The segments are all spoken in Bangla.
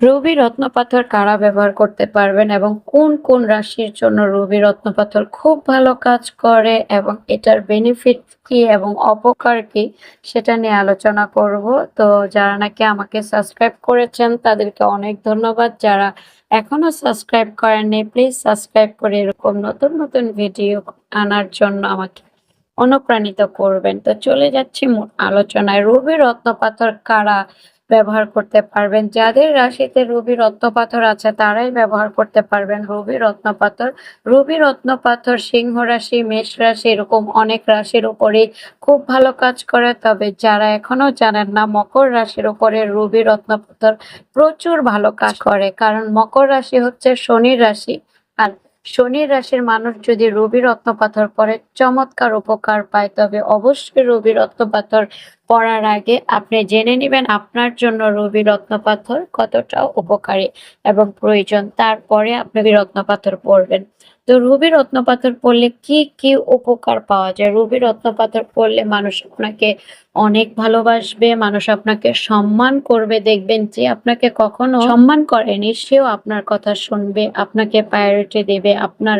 রবি রত্নপাথর কারা ব্যবহার করতে পারবেন এবং কোন কোন রাশির জন্য রবি রত্নপাথর খুব ভালো কাজ করে এবং এটার বেনিফিট কি এবং অপকার কি সেটা নিয়ে আলোচনা করব। তো যারা নাকি আমাকে সাবস্ক্রাইব করেছেন, তাদেরকে অনেক ধন্যবাদ। যারা এখনও সাবস্ক্রাইব করেননি প্লিজ সাবস্ক্রাইব করে এরকম নতুন নতুন ভিডিও আনার জন্য আমাকে অনুপ্রাণিত করবেন। তো চলে যাচ্ছি আলোচনায়। রবি রত্নপাথর কারা ব্যবহার করতে পারবেন। যাদের রাশিতে রবি রত্নপাথর আছে, তারাই ব্যবহার করতে পারবেন। রবি রত্নপাথর রবি রত্নপাথর সিংহ রাশি, মেষ রাশি, এরকম অনেক রাশির উপরেই খুব ভালো কাজ করে। তবে যারা এখনও জানেন না, মকর রাশির উপরে রবি রত্নপাথর প্রচুর ভালো কাজ করে। কারণ মকর রাশি হচ্ছে শনির রাশি আর শনি রাশির মানুষ যদি রবি রত্নপাথর পরে, চমৎকার উপকার পায়। তবে অবশ্যই রবি রত্নপাথর পড়ার আগে আপনি জেনে নেবেন আপনার জন্য রবি রত্নপাথর কতটা উপকারী এবং প্রয়োজন। তারপরে আপনি রত্ন পাথর পড়বেন তো রুবি রত্নপাথর পড়লে কি কি উপকার পাওয়া যায়? রুবি রত্নপাথর পড়লে মানুষ আপনাকে অনেক ভালোবাসবে, মানুষ আপনাকে সম্মান করবে, দেখবেন যে আপনাকে কখনো সম্মান করেনি, সেও আপনার কথা শুনবে, আপনাকে প্রায়োরিটি দেবে, আপনার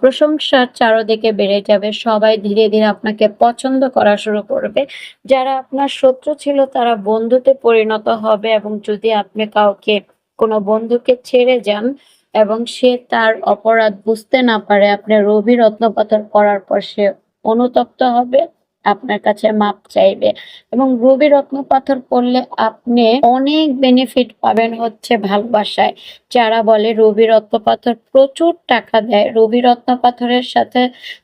প্রশংসার চারদিকে বেড়ে যাবে, সবাই ধীরে ধীরে আপনাকে পছন্দ করা শুরু করবে। যারা আপনার শত্রু ছিল, তারা বন্ধুতে পরিণত হবে এবং যদি আপনি কাউকে, কোনো বন্ধুকে ছেড়ে যান এবং সে তার অপরাধ বুঝতে না পারে আপনি রবি রত্নপাথর করার পর সে অনুতপ্ত হবে, আপনার কাছে মাপ চাইবে। এবং রবি রত্ন পাথর পড়লে আপনি অনেক বেনিফিট পাবেন হচ্ছে ভালোবাসায়। যারা বলে রবি রত্ন পাথর প্রচুর টাকা দেয় রবি রত্ন পাথরের সাথে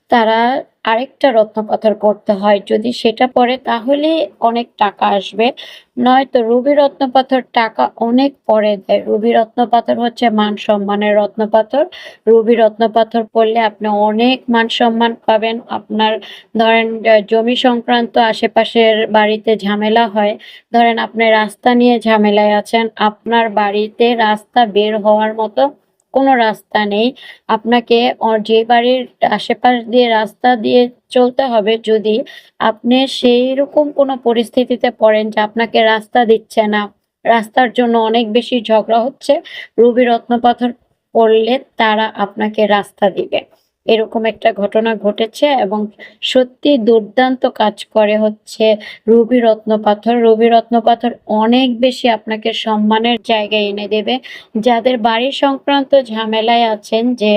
তারা আরেকটা রত্নপাথর পড়তে হয়। যদি সেটা পড়ে তাহলে অনেক টাকা আসবে। নয়তো রুবি রত্নপাথর টাকা অনেক পরে দেয়। রুবি রত্নপাথর হচ্ছে মান সম্মানের রত্নপাথর। রুবি রত্নপাথর পড়লে আপনি অনেক মান সম্মান পাবেন। আপনার ধরেন জমি সংক্রান্ত আশেপাশের বাড়িতে ঝামেলা হয়। ধরেন আপনি রাস্তা নিয়ে ঝামেলায় আছেন। আপনার বাড়িতে রাস্তা বের হওয়ার মতো কোনো রাস্তা নেই। আপনাকে যে বাড়ির আশেপাশ দিয়ে রাস্তা দিয়ে চলতে হবে, যদি আপনি সেই রকম কোনো পরিস্থিতিতে পড়েন যে আপনাকে রাস্তা দিচ্ছে না, রাস্তার জন্য অনেক বেশি ঝগড়া হচ্ছে, রবি রত্নপাথর পড়লে তারা আপনাকে রাস্তা দিবে। এরকম একটা ঘটনা ঘটেছে এবং সত্যি দুর্দান্ত কাজ করে হচ্ছে রুবি রত্ন পাথর। রুবি রত্ন পাথর অনেক বেশি আপনাকে সম্মানের জায়গায় এনে দেবে। যাদের বাড়ি সংক্রান্ত ঝামেলায় আছেন যে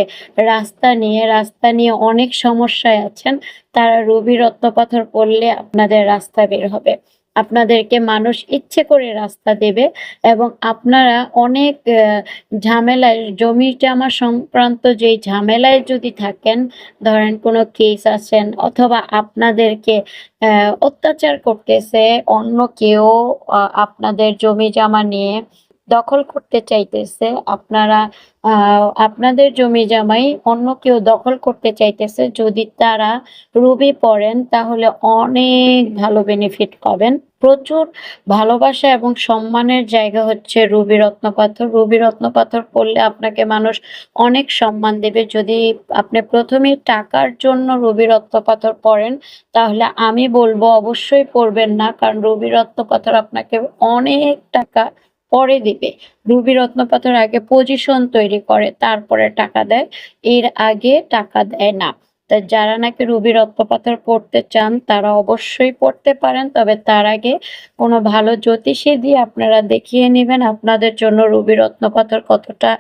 রাস্তা নিয়ে রাস্তা নিয়ে অনেক সমস্যায় আছেন, তারা রুবি রত্ন পাথর পড়লে আপনাদের রাস্তা বের হবে। আপনাদেরকে মানুষ ইচ্ছে করে রাস্তা দেবে এবং আপনারা অনেক ঝামেলায় জমি জমা সংক্রান্ত যেই ঝামেলায় যদি থাকেন, ধরেন কোনো কেস আছেন অথবা আপনাদেরকে অত্যাচার করতেছে অন্য কেউ আপনাদের জমি জামা নিয়ে দখল করতে চাইতেছে, আপনারা আপনাদের জমি জামাই অন্য কেউ দখল করতে চাইতেছে, যদি তারা রুবি পড়েন তাহলে অনেক ভালো বেনিফিট পাবেন। প্রচুর ভালোবাসা এবং সম্মানের জায়গা হচ্ছে রুবি রত্নপাথর। রুবি রত্নপাথর পড়লে আপনাকে মানুষ অনেক সম্মান দেবে। যদি আপনি প্রথমেই টাকার জন্য রুবি রত্নপাথর পড়েন, তাহলে আমি বলব অবশ্যই পড়বেন না, কারণ রুবি রত্নপাথর আপনাকে অনেক টাকা পরে দিবে। রুবি রত্নপাথর আগে পজিশন তৈরি করে, তারপরে টাকা দেয়। এর আগে টাকা দেয় না। তা যারা নাকি রুবি রত্নপাথর পড়তে চান, তারা অবশ্যই পড়তে পারেন, তবে তার আগে কোনো ভালো জ্যোতিষী দিয়ে আপনারা দেখিয়ে নেবেন আপনাদের জন্য রুবি রত্নপাথর কতটা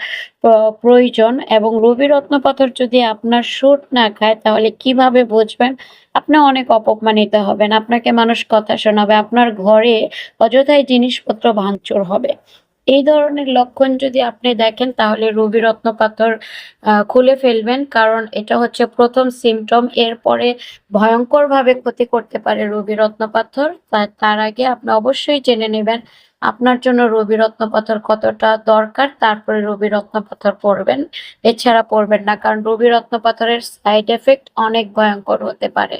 প্রয়োজন। এবং রুবি রত্নপাথর যদি আপনার সুট না খায়, তাহলে কীভাবে বুঝবেন? আপনি অনেক অপমানিত হবেন, আপনাকে মানুষ কথা শোনাবে, আপনার ঘরে অযথাই জিনিসপত্র ভাঙচুর হবে। এই ধরনের লক্ষণ যদি আপনি দেখেন, তাহলে রবি রত্ন পাথর খুলে ফেলবেন। কারণ এটা হচ্ছে প্রথম সিমটম এরপরে ভয়ঙ্করভাবে ক্ষতি করতে পারে রবি রত্ন পাথর তার আগে আপনি অবশ্যই জেনে নেবেন, আপনার জন্য রবি রত্ন পাথর কতটা দরকার। তারপরে রবি রত্ন পাথর পড়বেন এছাড়া পড়বেন না, কারণ রবি রত্ন পাথরের সাইড এফেক্ট অনেক ভয়ঙ্কর হতে পারে।